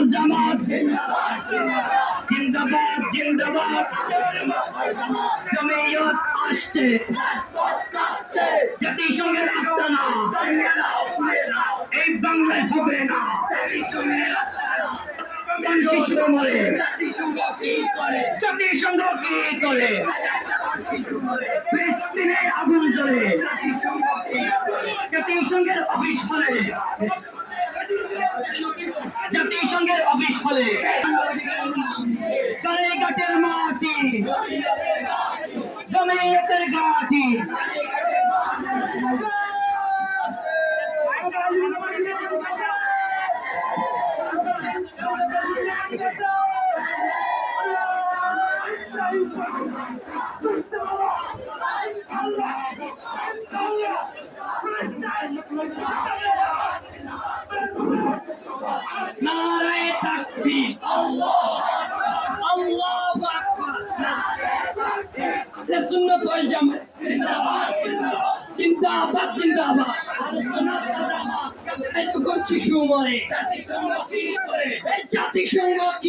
ওয়াল জামাত জিন্দাবাদ জিন্দাবাদ। জমিয়ত আসছে। জাতিসংঘের আস্তানা এই বাংলায় হবে না। মরে? জাতিসংঘ জাতিসংঘের অফিস বলে। জাতিসংঘের অফিস বলে কালীঘাটের মাটি? জমিয়তের গাছি নারায় তাকবীর আল্লাহু আকবার। আহলে সুন্নাত ওয়াল জামাত জিন্দাবাদ জিন্দাবাদ শিশু মরে এই জাতিসংঘ কি